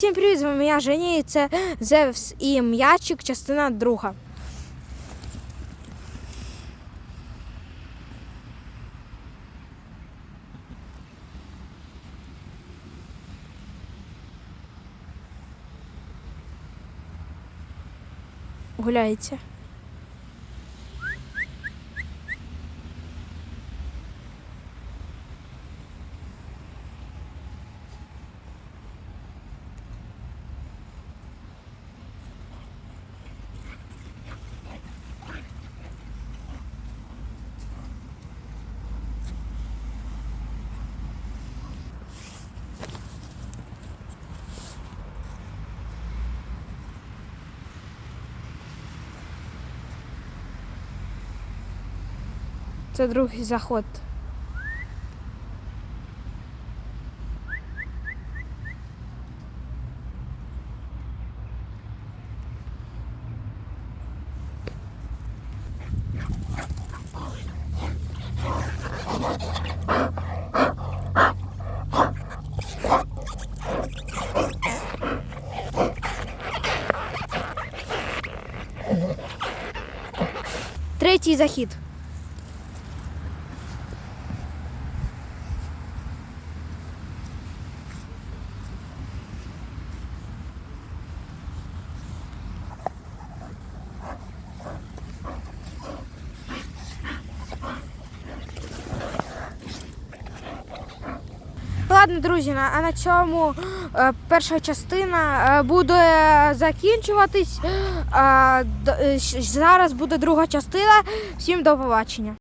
Всім привіт, з вами я Женя, і це Зевс і м'ячик, частина друга. Гуляється. Це другий заход. Третій захід. Ладно, друзі, а на цьому е, перша частина е, буде закінчуватись. Е, зараз буде друга частина. Всім до побачення.